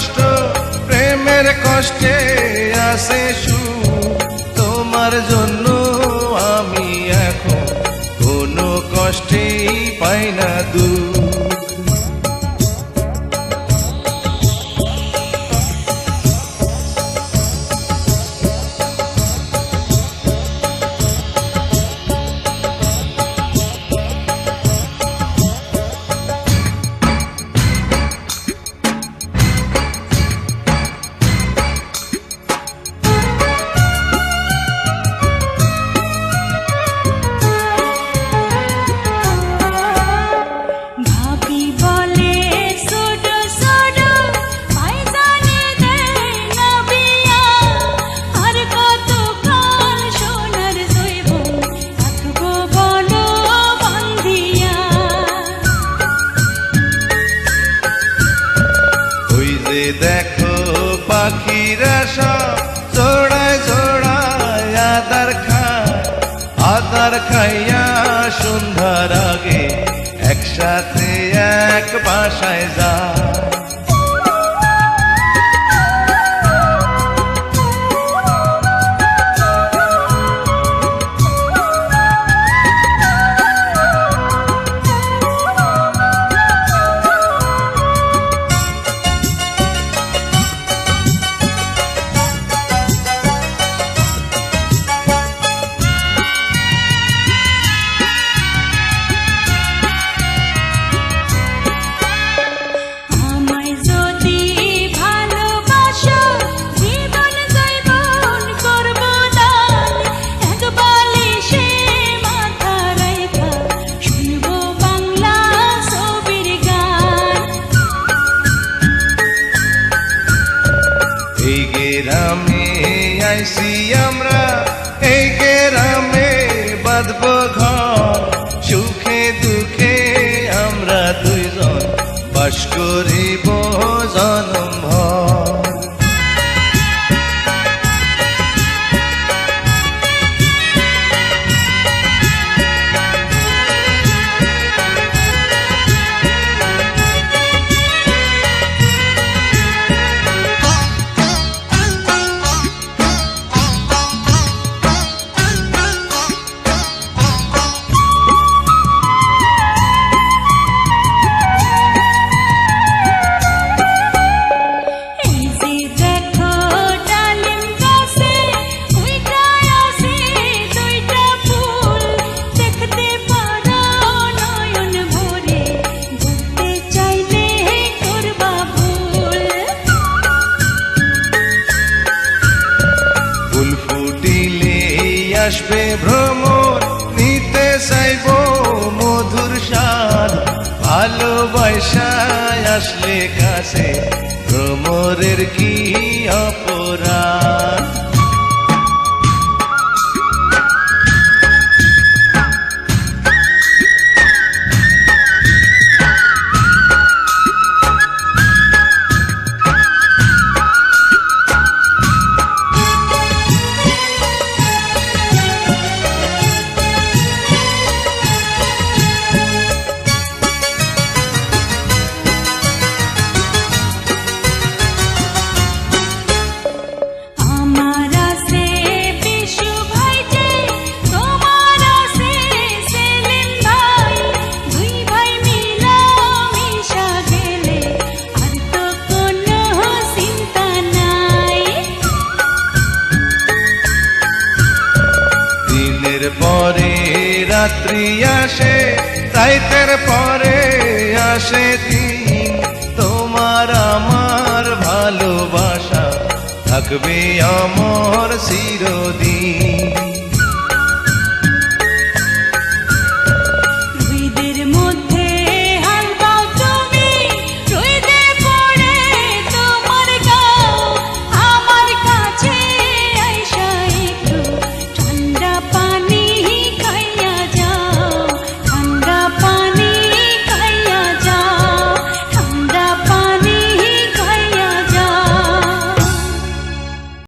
কষ্ট প্রেমের কষ্টে আসে শু তোমার জন্য আমি এখন কোনো কষ্টেই পাই না দূর ওই যে দেখো পাখিরা সব চড়ায় চড়ায় আদার খায়। আদার খাইয়া সন্ধ্যার আগে একসাথে এক বাসায় যায়। গ্রামে আইসি আমরা, এই গেরামে বাঁধব ঘর। সুখে দুঃখে আমরা দুইজন বাস করিব জনম ভর। আসবে ভ্রমণ নিতে চাইব মধুর স্বাদ। ভালোবাসায় আসলে কাছে ভ্রমরের কি অপরাধ? দিনের পরে রাত্রি আসে রাইতের পরে আসে দিন। তোমার আমার ভালোবাসা থাকবে আমার চিরদিন।